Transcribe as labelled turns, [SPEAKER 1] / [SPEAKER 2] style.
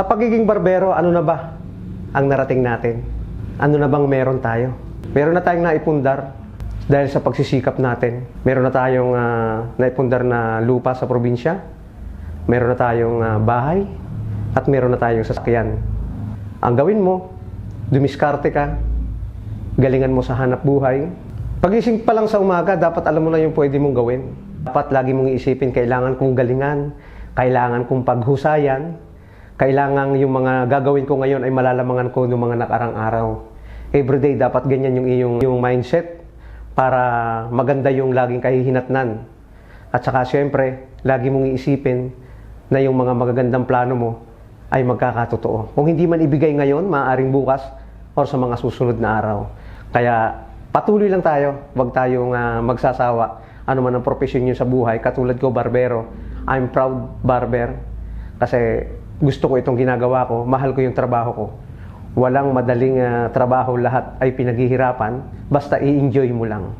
[SPEAKER 1] Sa pagiging barbero, ano na ba ang narating natin? Ano na bang meron tayo? Meron na tayong naipundar dahil sa pagsisikap natin. Meron na tayong ah, naipundar na lupa sa probinsya. Meron na tayong ah, bahay. At meron na tayong sasakyan. Ang gawin mo, dumiskarte ka, galingan mo sa hanap buhay. Pagising pa lang sa umaga, dapat alam mo na yung pwede mong gawin. Dapat lagi mong isipin, kailangan kong galingan, kailangan kong paghusayan, kailangan yung mga gagawin ko ngayon ay malalamangan ko ng mga nakarang araw. Everyday, dapat ganyan yung iyong yung mindset para maganda yung laging kahihinatnan. At saka siyempre, lagi mong iisipin na yung mga magagandang plano mo ay magkakatotoo. Kung hindi man ibigay ngayon, maaaring bukas or sa mga susunod na araw. Kaya patuloy lang tayo, huwag tayong ah, magsasawa. Ano man ang profesyon nyo sa buhay, katulad ko, barbero. I'm proud barber kasi gusto ko itong ginagawa ko, mahal ko yung trabaho ko. Walang madaling ah, trabaho, lahat ay pinaghihirapan, basta i-enjoy mo lang.